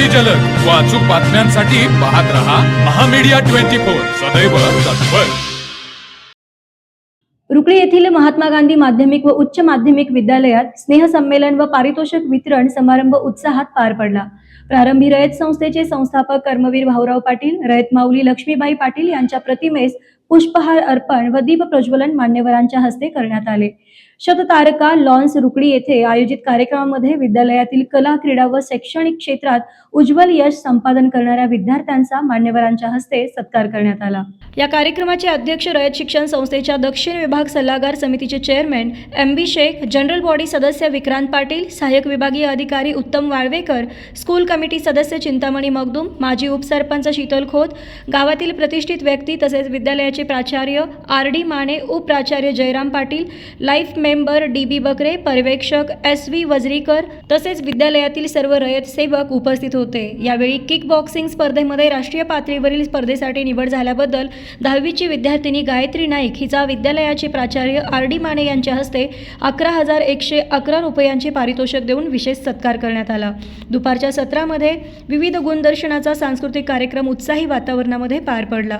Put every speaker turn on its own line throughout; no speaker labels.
माहिती जलद बातम्यांसाठी पाहत रहा महामीडिया ट्वेंटी फोर सदैव तत्पर
रुकळे येथील महात्मा गांधी माध्यमिक व उच्च माध्यमिक विद्यालयात स्नेह संमेलन व पारितोषिक वितरण समारंभ उत्साहात पार पडला प्रारंभी रयत संस्थेचे संस्थापक कर्मवीर भाऊराव पाटील रयत माऊली लक्ष्मीबाई पाटील यांच्या प्रतिमेस पुष्पहार अर्पण व दीप प्रज्वलन मान्यवरांच्या हस्ते करण्यात आले शततारका लॉन्स रुकडी येथे आयोजित कार्यक्रमामध्ये विद्यालयातील कला क्रीडा व शैक्षणिक क्षेत्रात उज्ज्वल यश संपादन करणाऱ्या विद्यार्थ्यांचा मान्यवरांच्या हस्ते सत्कार करण्यात आला
या कार्यक्रमाचे अध्यक्ष रयत शिक्षण संस्थेच्या दक्षिण विभाग सल्लागार समितीचे chairman M B Shaikh general body सदस्य विक्रांत पाटील सहाय्यक विभागीय अधिकारी उत्तम वाळवेकर स्कूल कमिटी सदस्य चिंतामणी मगदूम माजी उपसरपंच शीतल खोत गावातील प्रतिष्ठित व्यक्ती तसेच विद्यालयाचे कॉलेजचे प्राचार्य आर डी माने उपप्राचार्य Jairam Patil life member D B Bakre पर्यवेक्षक एस व्ही वजरीकर तसेच विद्यालयातील सर्व रयत सेवक उपस्थित होते यावेळी किकबॉक्सिंग स्पर्धेमध्ये राष्ट्रीय पातळीवरील स्पर्धेसाठी निवड झाल्याबद्दल दहावीची विद्यार्थिनी गायत्री नाईक हिचा विद्यालयाचे प्राचार्य आर डी माने यांच्या हस्ते अकरा हजार एकशे अकरा रुपयांचे पारितोषिक देऊन विशेष सत्कार करण्यात आला दुपारच्या सत्रामध्ये विविध गुणदर्शनाचा सांस्कृतिक कार्यक्रम उत्साही वातावरणामध्ये पार पडला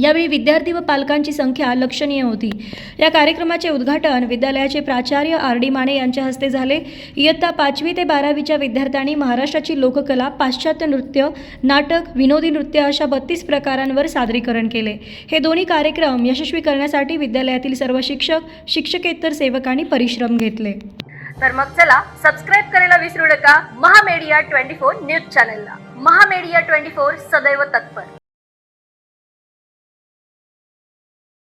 यावेळी विद्यार्थी व पालकांची संख्या लक्षणीय होती या कार्यक्रमाचे उद्घाटन विद्यालयाचे प्राचार्य आर डी माने यांच्या हस्ते झाले इयत्ता पाचवी ते बारावीच्या विद्यार्थ्यांनी महाराष्ट्राची लोककला पाश्चात्य नृत्य नाटक विनोदी नृत्य अशा बत्तीस प्रकारांवर सादरीकरण केले हे दोन्ही कार्यक्रम यशस्वी करण्यासाठी विद्यालयातील सर्व शिक्षक शिक्षकेतर सेवकांनी परिश्रम घेतले
तर मग चला सबस्क्राईब करायला विसरू नका महामेडिया ट्वेंटी फोर न्यूज चॅनलला महामेडिया ट्वेंटी फोर सदैव तत्पर